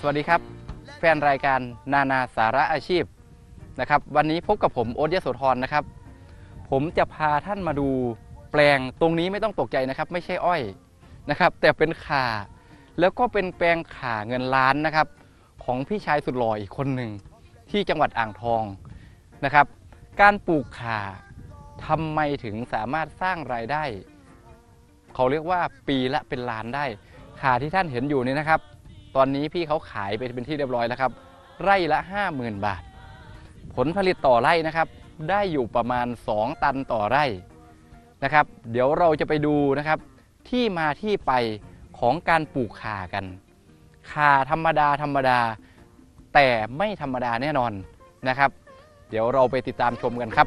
สวัสดีครับ แฟนรายการนานาสาระอาชีพนะครับ วันนี้พบกับผมโอ๊ตยโสธรนะครับ ผมจะพาท่านมาดูแปลงตรงนี้ไม่ต้องตกใจนะครับ ไม่ใช่อ้อยนะครับ แต่เป็นข่า แล้วก็เป็นแปลงข่าเงินล้านนะครับ ของพี่ชายสุดหล่ออีกคนหนึ่งที่จังหวัดอ่างทองนะครับ การปลูกข่าทำไมถึงสามารถสร้างรายได้ เขาเรียกว่าปีละเป็นล้านได้ข่าที่ท่านเห็นอยู่นี่นะครับ ตอนนี้พี่เขาขายไปเป็นที่เรียบร้อยแล้วครับ ไร่ละ 50,000 บาท ผลผลิตต่อไร่นะครับ ได้อยู่ประมาณ 2 ตันต่อไร่นะครับ เดี๋ยวเราจะไปดูนะครับ ที่มาที่ไปของการปลูกข่ากันข่าธรรมดาธรรมดา แต่ไม่ธรรมดาแน่นอนนะครับ เดี๋ยวเราไปติดตามชมกันครับ